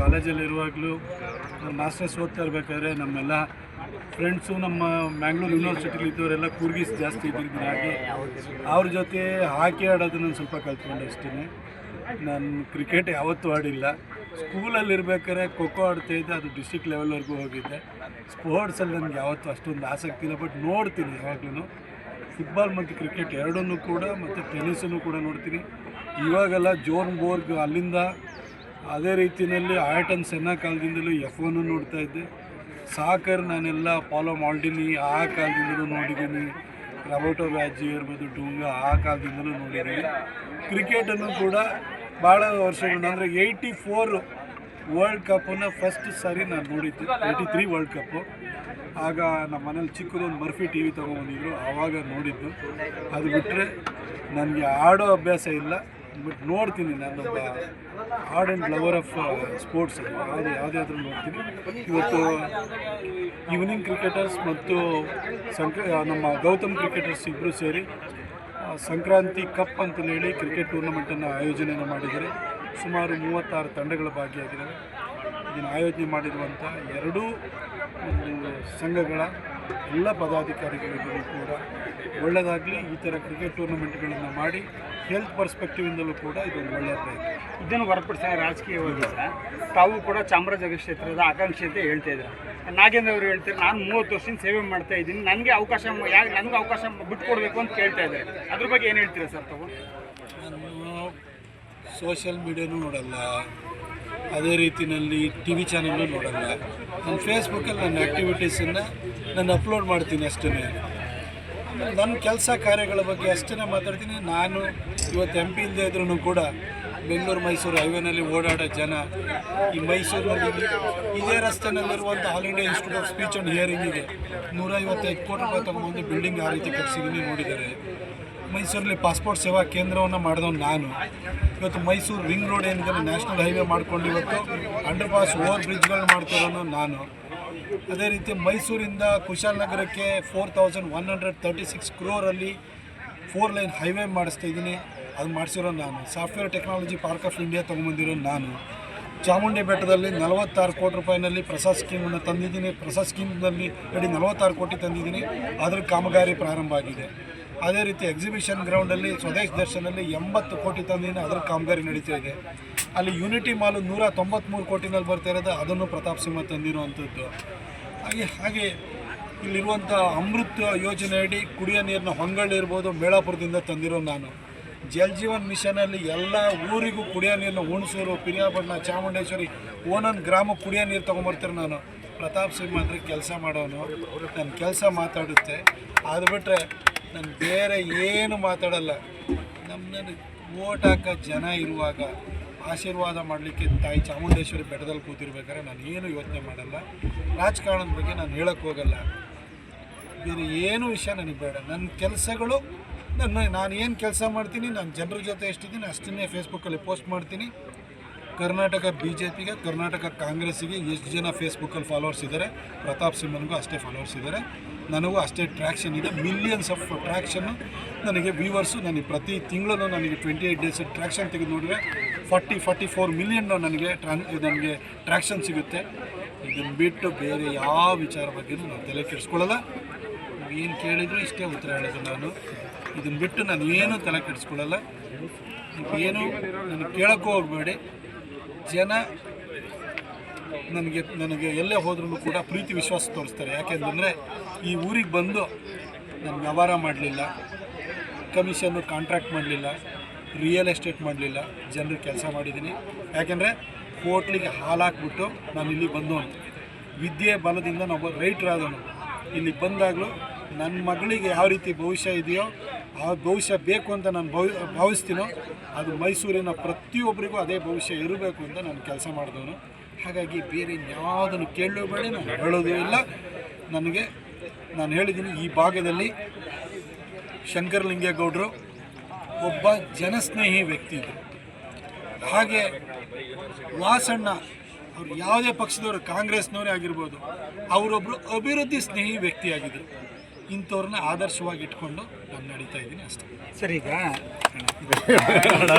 ಕಾಲೇಜಲ್ಲಿ ಇರುವಾಗಲೂ ಮಾಸ್ಟರ್ಸ್ ಓದ್ತಾ ಇರ್ಬೇಕಾದ್ರೆ ನಮ್ಮೆಲ್ಲ ಫ್ರೆಂಡ್ಸು ನಮ್ಮ ಮ್ಯಾಂಗ್ಳೂರು ಯೂನಿವರ್ಸಿಟಿಲಿ ಇದ್ದವರೆಲ್ಲ ಕೂರ್ಗಿಸ್ ಜಾಸ್ತಿ ಇದ್ದಿದ್ದು ಹಾಗೆ. ಅವ್ರ ಜೊತೆ ಹಾಕಿ ಆಡೋದನ್ನು ಸ್ವಲ್ಪ ಕಲ್ತ್ಕೊಂಡು ಅಷ್ಟೇ ನಾನು ಕ್ರಿಕೆಟ್ ಯಾವತ್ತೂ ಆಡಿಲ್ಲ. ಸ್ಕೂಲಲ್ಲಿ ಇರ್ಬೇಕಾದ್ರೆ ಖೋಖೋ ಆಡ್ತಾ ಇದ್ದೆ, ಅದು ಡಿಸ್ಟಿಕ್ ಲೆವೆಲ್ವರೆಗೂ ಹೋಗಿದ್ದೆ. ಸ್ಪೋರ್ಟ್ಸಲ್ಲಿ ನನಗೆ ಯಾವತ್ತೂ ಅಷ್ಟೊಂದು ಆಸಕ್ತಿ ಇಲ್ಲ ಬಟ್ ನೋಡ್ತೀನಿ ಯಾವಾಗಲೂ ಫುಟ್ಬಾಲ್ ಮತ್ತು ಕ್ರಿಕೆಟ್ ಎರಡನ್ನೂ ಕೂಡ ಮತ್ತು ಟೆನ್ನಿಸನ್ನು ಕೂಡ ನೋಡ್ತೀನಿ. ಇವಾಗೆಲ್ಲ ಜೋರ್ನ್ ಬೋರ್ಗ್ ಅಲ್ಲಿಂದ ಅದೇ ರೀತಿಯಲ್ಲಿ ಆಯಟನ್ ಸೆನ್ನ ಕಾಲದಿಂದಲೂ ಎಫ್ ಒನ್ ನೋಡ್ತಾ ಇದ್ದೆ. ಸಾಕರ್ ನಾನೆಲ್ಲ ಫಾಲೋ ಮಾಡಿದ್ದೀನಿ ಆ ಕಾಲದಿಂದಲೂ ನೋಡಿದ್ದೀನಿ. ರಬೋಟೋ ಬ್ಯಾಜಿ ಇರ್ಬೋದು ಡೂಂಗ ಆ ಕಾಲದಿಂದಲೂ ನೋಡಿದ್ದೀನಿ. ಕ್ರಿಕೆಟನ್ನು ಕೂಡ ಭಾಳ ವರ್ಷಗಳು ಅಂದರೆ ಏಯ್ಟಿ ಫೋರ್ ವರ್ಲ್ಡ್ ಕಪ್ಪನ್ನು ಫಸ್ಟ್ ಸಾರಿ ನಾನು ನೋಡಿದ್ದೆ. ಏಯ್ಟಿ ತ್ರೀ ವರ್ಲ್ಡ್ ಕಪ್ಪು ಆಗ ನಮ್ಮ ಮನೇಲಿ ಚಿಕ್ಕದೊಂದು ಬರ್ಫಿ ಟಿ ವಿ ತೊಗೊಂಬಂದಿದ್ರು ಆವಾಗ ನೋಡಿದ್ದು. ಅದು ಬಿಟ್ಟರೆ ನನಗೆ ಆಡೋ ಅಭ್ಯಾಸ ಇಲ್ಲ. ನೋಡ್ತೀನಿ ನಾನೊಬ್ಬ order and lover of sports ಯಾವುದೇ ಯಾವುದೇ ನೋಡ್ತೀನಿ. ಇವತ್ತು ಈವ್ನಿಂಗ್ ಕ್ರಿಕೆಟರ್ಸ್ ಮತ್ತು ಸಂಕ್ರ ನಮ್ಮ ಗೌತಮ್ ಕ್ರಿಕೆಟರ್ಸ್ ಇಬ್ಬರು ಸೇರಿ ಸಂಕ್ರಾಂತಿ ಕಪ್ ಅಂತ ಹೇಳಿ ಕ್ರಿಕೆಟ್ ಟೂರ್ನಮೆಂಟನ್ನು ಆಯೋಜನೆಯನ್ನು ಮಾಡಿದ್ದಾರೆ. ಸುಮಾರು ಮೂವತ್ತಾರು ತಂಡಗಳು ಭಾಗಿಯಾಗಿದ್ದಾರೆ. ಇದನ್ನು ಆಯೋಜನೆ ಮಾಡಿರುವಂಥ ಎರಡೂ ಸಂಘಗಳ ಎಲ್ಲ ಪದಾಧಿಕಾರಿಗಳಿಗೂ ಕೂಡ ಒಳ್ಳೆಯದಾಗಲಿ ಈ ಥರ ಕ್ರಿಕೆಟ್ ಟೂರ್ನಮೆಂಟ್ಗಳನ್ನು ಮಾಡಿ ಹೆಲ್ತ್ ಪರ್ಸ್ಪೆಕ್ಟಿವಿಂದಲೂ ಕೂಡ ಇದೊಂದು ಒಳ್ಳೆಯ ಪ್ರಯತ್ನ. ಇದನ್ನು ಹೊರಪಡಿಸ ರಾಜಕೀಯವಾಗಿ ಸರ್ ತಾವು ಕೂಡ ಚಾಮರಾಜನಗರ ಕ್ಷೇತ್ರದ ಆಕಾಂಕ್ಷಿ ಅಂತ ಹೇಳ್ತಾ ಇದ್ದಾರೆ ನಾಗೇಂದ್ರ ಅವರು ಹೇಳ್ತಾರೆ ನಾನು ಮೂವತ್ತು ವರ್ಷದಿಂದ ಸೇವೆ ಮಾಡ್ತಾ ಇದ್ದೀನಿ ನನಗೆ ಅವಕಾಶ ಯಾಕೆ ನನಗೆ ಅವಕಾಶ ಬಿಟ್ಕೊಡ್ಬೇಕು ಅಂತ ಕೇಳ್ತಾ ಇದ್ದಾರೆ. ಅದ್ರ ಬಗ್ಗೆ ಏನು ಹೇಳ್ತೀರಾ ಸರ್ ತಾವು? ನಾನು ಸೋಷಿಯಲ್ ಮೀಡಿಯಾನೂ ನೋಡಲ್ಲ. ಅದೇ ರೀತಿಯಲ್ಲಿ ಟಿ ವಿ ಚಾನಲ್ಲು ನೋಡಲ್ಲ. ನನ್ನ ಫೇಸ್ಬುಕ್ಕಲ್ಲಿ ನನ್ನ ಆ್ಯಕ್ಟಿವಿಟೀಸನ್ನು ನಾನು ಅಪ್ಲೋಡ್ ಮಾಡ್ತೀನಿ ಅಷ್ಟೇ ಆಮೇಲೆ ನನ್ನ ಕೆಲಸ ಕಾರ್ಯಗಳ ಬಗ್ಗೆ ಅಷ್ಟೇ ಮಾತಾಡ್ತೀನಿ. ನಾನು ಇವತ್ತು ಎಂ ಪಿ ಇಲ್ಲದೆ ಇದ್ರೂ ಕೂಡ ಬೆಂಗಳೂರು, ಮೈಸೂರು ಹೈವೇನಲ್ಲಿ ಓಡಾಡೋ ಜನ ಈ ಮೈಸೂರಿನಲ್ಲಿ ಇದೇ ರಸ್ತೆನಲ್ಲಿರುವಂಥ All India Institute of Speech and ಹಿಯರಿಂಗಿಗೆ ನೂರೈವತ್ತೈದು ಕೋಟಿ ರೂಪಾಯಿ ತಗೊಂಡು ಬಿಲ್ಡಿಂಗ್ ಆ ರೀತಿ ಕಟ್ಸಿದ್ದೀನಿ ನೋಡಿದ್ದಾರೆ ಮೈಸೂರಲ್ಲಿ ಪಾಸ್ಪೋರ್ಟ್ ಸೇವಾ ಕೇಂದ್ರವನ್ನು ಮಾಡಿದವನು ನಾನು. ಇವತ್ತು ಮೈಸೂರು ರಿಂಗ್ ರೋಡ್ ಏನಿದೆ ನ್ಯಾಷನಲ್ ಹೈವೇ ಮಾಡಿಕೊಂಡು ಇವತ್ತು ಅಂಡರ್ ಪಾಸ್ ಓವರ್ ಬ್ರಿಡ್ಜ್ಗಳನ್ನ ಮಾಡ್ತಿರೋನು ನಾನು. ಅದೇ ರೀತಿ ಮೈಸೂರಿಂದ ಕುಶಾಲನಗರಕ್ಕೆ four thousand one hundred thirty six ಕ್ರೋರಲ್ಲಿ four lane highway ಮಾಡಿಸ್ತಾ ಇದ್ದೀನಿ. ಅದು ಮಾಡಿಸಿರೋ ನಾನು. Software Technology Park of India ತೊಗೊಂಬಂದಿರೋ ನಾನು. ಚಾಮುಂಡಿ ಬೆಟ್ಟದಲ್ಲಿ ನಲವತ್ತಾರು ಕೋಟಿ ರೂಪಾಯಿನಲ್ಲಿ ಪ್ರಸಾದ್ ಸ್ಕೀಮನ್ನು ತಂದಿದ್ದೀನಿ. ಪ್ರಸಾದ್ ಸ್ಕೀಮ್ನಲ್ಲಿ ಅಡಿ ನಲವತ್ತಾರು ಕೋಟಿ ತಂದಿದ್ದೀನಿ. ಅದರ ಕಾಮಗಾರಿ ಪ್ರಾರಂಭ ಆಗಿದೆ. ಅದೇ ರೀತಿ ಎಕ್ಸಿಬಿಷನ್ ಗ್ರೌಂಡಲ್ಲಿ ಸ್ವದೇಶ್ ದರ್ಶನಲ್ಲಿ ಎಂಬತ್ತು ಕೋಟಿ ತಂದಿನ ಅದರ ಕಾಮಗಾರಿ ನಡೀತಾ ಇದೆ. ಅಲ್ಲಿ ಯೂನಿಟಿ ಮಾಲು ನೂರ ತೊಂಬತ್ತ್ಮೂರು ಕೋಟಿನಲ್ಲಿ ಬರ್ತಾ ಇರೋದು, ಅದನ್ನು ಪ್ರತಾಪ್ ಸಿಂಹ ತಂದಿರುವಂಥದ್ದು ಹಾಗೆ ಹಾಗೆ ಇಲ್ಲಿರುವಂಥ ಅಮೃತ ಯೋಜನೆ ಅಡಿ ಕುಡಿಯೋ ನೀರಿನ ಹೊಂಗಳ್ಳಿ ಇರ್ಬೋದು, ಮೇಳಾಪುರದಿಂದ ತಂದಿರೋ ನಾನು. ಜಲ್ ಜೀವನ್ ಮಿಷನಲ್ಲಿ ಎಲ್ಲ ಊರಿಗೂ ಕುಡಿಯೋ ನೀರನ್ನ ಹುಣಸೂರು ಪಿರಿಯಾಪಟ್ಟಣ ಚಾಮುಂಡೇಶ್ವರಿ ಒಂದೊಂದು ಗ್ರಾಮಕ್ಕೆ ಕುಡಿಯೋ ನೀರು ತೊಗೊಂಬರ್ತಾರೆ ನಾನು. ಪ್ರತಾಪ್ ಸಿಂಹ ಅಂದರೆ ಕೆಲಸ ಮಾಡೋನು. ನನ್ನ ಕೆಲಸ ಮಾತಾಡುತ್ತೆ. ಅದು ಬಿಟ್ಟರೆ ನಾನು ಬೇರೆ ಏನು ಮಾತಾಡಲ್ಲ. ನಮ್ಮನ್ನು ಓಟ್ ಹಾಕೋ ಜನ ಇರುವಾಗ ಆಶೀರ್ವಾದ ಮಾಡಲಿಕ್ಕೆ ತಾಯಿ ಚಾಮುಂಡೇಶ್ವರಿ ಬೆಟ್ಟದಲ್ಲಿ ಕೂತಿರ್ಬೇಕಾದ್ರೆ ನಾನು ಏನು ಯೋಚನೆ ಮಾಡಲ್ಲ. ರಾಜಕಾರಣದ ಬಗ್ಗೆ ನಾನು ಹೇಳಕ್ಕೆ ಹೋಗಲ್ಲ. ಬೇರೆ ಏನು ವಿಷಯ ನನಗೆ ಬೇಡ. ನನ್ನ ಕೆಲಸಗಳು ನನ್ನ ನಾನು ಏನು ಕೆಲಸ ಮಾಡ್ತೀನಿ, ನಾನು ಜನರ ಜೊತೆ ಎಷ್ಟಿದ್ದೀನಿ ಅಷ್ಟನ್ನೇ ಫೇಸ್ಬುಕ್ಕಲ್ಲಿ ಪೋಸ್ಟ್ ಮಾಡ್ತೀನಿ. ಕರ್ನಾಟಕ ಬಿ ಜೆ ಪಿಗೆ ಕರ್ನಾಟಕ ಕಾಂಗ್ರೆಸ್ಸಿಗೆ ಎಷ್ಟು ಜನ ಫೇಸ್ಬುಕ್ಕಲ್ಲಿ ಫಾಲೋವರ್ಸ್ ಇದ್ದಾರೆ ಪ್ರತಾಪ್ ಸಿಂಹನಿಗೂ ಅಷ್ಟೇ ಫಾಲೋವರ್ಸ್ ಇದ್ದಾರೆ ನನಗೂ ಅಷ್ಟೇ ಟ್ರ್ಯಾಕ್ಷನ್ ಇದೆ. ಮಿಲಿಯನ್ಸ್ ಆಫ್ ಟ್ರ್ಯಾಕ್ಷನ್ನು ನನಗೆ ವ್ಯೂವರ್ಸು ನನಗೆ ಪ್ರತಿ ತಿಂಗಳು ನನಗೆ ಟ್ವೆಂಟಿ ಏಯ್ಟ್ ಡೇಸ್ ಟ್ರ್ಯಾಕ್ಷನ್ ತೆಗೆದು ನೋಡಿದ್ರೆ ಫಾರ್ಟಿ ಫಾರ್ಟಿ ಫೋರ್ ಮಿಲಿಯನ್ ನನಗೆ ಟ್ರಾನ್ ನನಗೆ ಟ್ರ್ಯಾಕ್ಷನ್ ಸಿಗುತ್ತೆ. ಇದನ್ನು ಬಿಟ್ಟು ಬೇರೆ ಯಾವ ವಿಚಾರ ಬಗ್ಗೆ ನಾನು ತಲೆ ಕೆಡಿಸ್ಕೊಳ್ಳಲ್ಲ. ಏನು ಕೇಳಿದ್ರು ಇಷ್ಟೇ ಉತ್ತರ ಹೇಳಿದ್ರು ನಾನು. ಇದನ್ನು ಬಿಟ್ಟು ನಾನು ಏನೂ ತಲೆ ಕೆಡಿಸ್ಕೊಳ್ಳಲ್ಲ. ಏನು ನನಗೆ ಕೇಳೋಕ್ಕೂ ಹೋಗಬೇಡಿ. ಜನ ನನಗೆ ನನಗೆ ಎಲ್ಲೇ ಹೋದ್ರೂ ಕೂಡ ಪ್ರೀತಿ ವಿಶ್ವಾಸ ತೋರಿಸ್ತಾರೆ. ಯಾಕೆಂತಂದರೆ ಈ ಊರಿಗೆ ಬಂದು ನಾನು ವ್ಯವಹಾರ ಮಾಡಲಿಲ್ಲ ಕಮಿಷನ್ನು ಕಾಂಟ್ರಾಕ್ಟ್ ಮಾಡಲಿಲ್ಲ ರಿಯಲ್ ಎಸ್ಟೇಟ್ ಮಾಡಲಿಲ್ಲ, ಜನರು ಕೆಲಸ ಮಾಡಿದ್ದೀನಿ. ಯಾಕೆಂದರೆ ಹೋಟ್ಲಿಗೆ ಹಾಲಾಕ್ಬಿಟ್ಟು ನಾನು ಇಲ್ಲಿ ಬಂದವನು. ವಿದ್ಯೆ ಬಲದಿಂದ ನಾವು ಆದವನು ಇಲ್ಲಿ ಬಂದಾಗಲೂ ನನ್ನ ಮಗಳಿಗೆ ಯಾವ ರೀತಿ ಭವಿಷ್ಯ ಇದೆಯೋ ಆ ಭವಿಷ್ಯ ಬೇಕು ಅಂತ ನಾನು ಭವಿ, ಭಾವಿಸ್ತೀನೋ ಅದು ಮೈಸೂರಿನ ಪ್ರತಿಯೊಬ್ಬರಿಗೂ ಅದೇ ಭವಿಷ್ಯ ಇರಬೇಕು ಅಂತ ನಾನು ಕೆಲಸ ಮಾಡಿದವನು. ಹಾಗಾಗಿ ಬೇರೆ ಯಾವುದನ್ನು ಕೇಳಬೇಡಿ ನಾನು ಹೇಳೋದು ಇಲ್ಲ. ನನಗೆ, ನಾನು ಹೇಳಿದ್ದೀನಿ ಈ ಭಾಗದಲ್ಲಿ ಶಂಕರಲಿಂಗೇಗೌಡರು ಒಬ್ಬ ಜನಸ್ನೇಹಿ ವ್ಯಕ್ತಿ ಇದ್ದರು ಹಾಗೆ ವಾಸಣ್ಣ ಅವ್ರು ಯಾವುದೇ ಪಕ್ಷದವರು, ಕಾಂಗ್ರೆಸ್ನವರೇ ಆಗಿರ್ಬೋದು ಅವರೊಬ್ಬರು ಅಭಿವೃದ್ಧಿ ಸ್ನೇಹಿ ವ್ಯಕ್ತಿಯಾಗಿದ್ದರು ಇಂಥವ್ರನ್ನ ಆದರ್ಶವಾಗಿ ಇಟ್ಕೊಂಡು ನಾನು ನಡೀತಾ ಇದ್ದೀನಿ ಅಷ್ಟೇ. ಸರಿ ಈಗ.